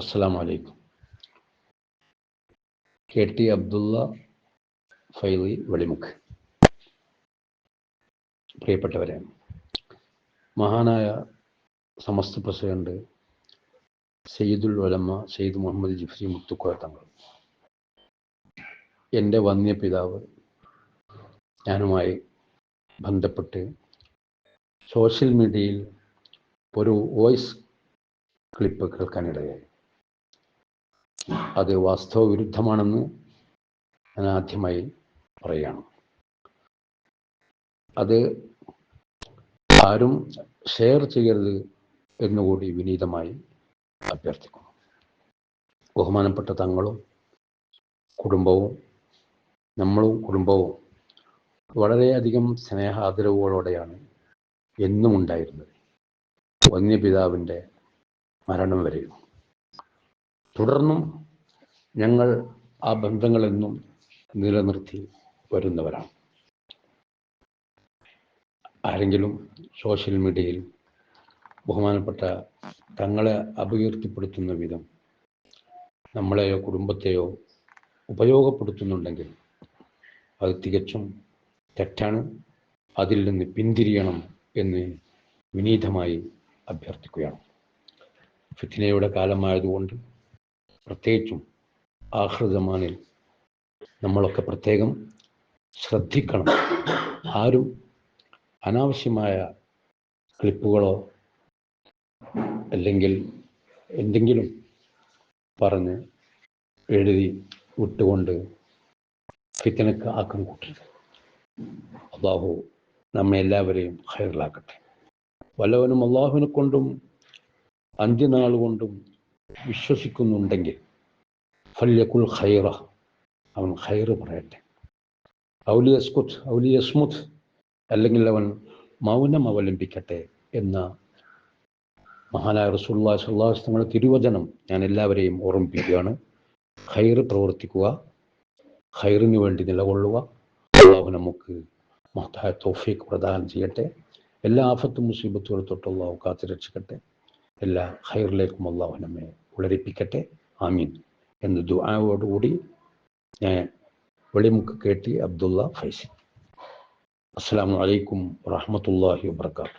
അസ്സാം വലൈക്കും K T Abdulla ഫൈലി വെളിമുഖ്. പ്രിയപ്പെട്ടവരെ മഹാനായ സമസ്ത പ്രസിഡന്റ് സയ്യിദുൽ വലമ്മ സയ്യിദ് മുഹമ്മദ് ജിഫ്രി മുത്തുക്കോയ തങ്ങൾ എന്റെ വന്യ പിതാവ് ഞാനുമായി ബന്ധപ്പെട്ട് സോഷ്യൽ മീഡിയയിൽ ഒരു വോയിസ് ക്ലിപ്പ് കേൾക്കാനിടയായി. അത് വാസ്തവ വിരുദ്ധമാണെന്ന് ഞാൻ ആദ്യമായി പറയുകയാണ്. അത് ആരും ഷെയർ ചെയ്യരുത് എന്നുകൂടി വിനീതമായി അഭ്യർത്ഥിക്കുന്നു. ബഹുമാനപ്പെട്ട തങ്ങളും കുടുംബവും നമ്മളും കുടുംബവും വളരെയധികം സ്നേഹാദരവുകളോടെയാണ് എന്നും ഉണ്ടായിരുന്നത്. വന്യപിതാവിന്റെ മരണം വരെയും. തുടർന്നും ഞങ്ങൾ ആ ബന്ധങ്ങളെന്നും നിലനിർത്തി വരുന്നവരാണ്. ആരെങ്കിലും സോഷ്യൽ മീഡിയയിൽ ബഹുമാനപ്പെട്ട തങ്ങളെ അപകീർത്തിപ്പെടുത്തുന്ന വിധം നമ്മളെയോ കുടുംബത്തെയോ ഉപയോഗപ്പെടുത്തുന്നുണ്ടെങ്കിൽ അത് തികച്ചും തെറ്റാണ്. അതിൽ നിന്ന് പിന്തിരിയണം എന്ന് വിനീതമായി അഭ്യർത്ഥിക്കുകയാണ്. ഫിത്തിനയുടെ കാലമായതുകൊണ്ട് പ്രത്യേകിച്ചും ആഹൃതമാനിൽ നമ്മളൊക്കെ പ്രത്യേകം ശ്രദ്ധിക്കണം. ആരും അനാവശ്യമായ ക്ലിപ്പുകളോ അല്ലെങ്കിൽ എന്തെങ്കിലും പറഞ്ഞ് എഴുതി വിട്ടുകൊണ്ട് ഫിത്തനക്ക് ആക്കം കൂട്ടരുത്. അള്ളാഹു നമ്മെ എല്ലാവരെയും ഹൈറിലാക്കട്ടെ വല്ലവനും അള്ളാഹുവിനെ കൊണ്ടും അന്ത്യനാൾ കൊണ്ടും വിശ്വസിക്കുന്നുണ്ടെങ്കിൽ ഫല്യക്കുൽ ഖൈറ. അവൻ ഖൈറ് പറയട്ടെ. ഔലിയ യസ്കുത്ത് ഔലിയ യസ്മുത്ത് അല്ലെങ്കിൽ അവൻ മൗനം അവലംബിക്കട്ടെ എന്ന മഹാനായ റസൂല്ലാ സുല്ലാസ്തങ്ങളുടെ തിരുവചനം ഞാൻ എല്ലാവരെയും ഓർമ്മിപ്പിക്കുകയാണ്. ഖൈറ് പ്രവർത്തിക്കുക ഖൈറിന് വേണ്ടി നിലകൊള്ളുക. അള്ളാഹു നമുക്ക് മഹത്തായ തോഫീക്ക് പ്രദാനം ചെയ്യട്ടെ. എല്ലാ ആഫത്തും മുസീബത്തുകൾ തൊട്ടുള്ള കാത്തു രക്ഷിക്കട്ടെ എല്ലാ ഹൈറിലേക്കും അള്ളാഹു നമ്മെ ഉളരിപ്പിക്കട്ടെ. ആമീൻ. എന്ന് ദുആയോടുകൂടി ഞാൻ വെളിമുക്ക് കേട്ടി അബ്ദുള്ള ഫൈസി. അസ്സാം വലൈക്കും വാഹമത്തല്ലാഹി വാത്തു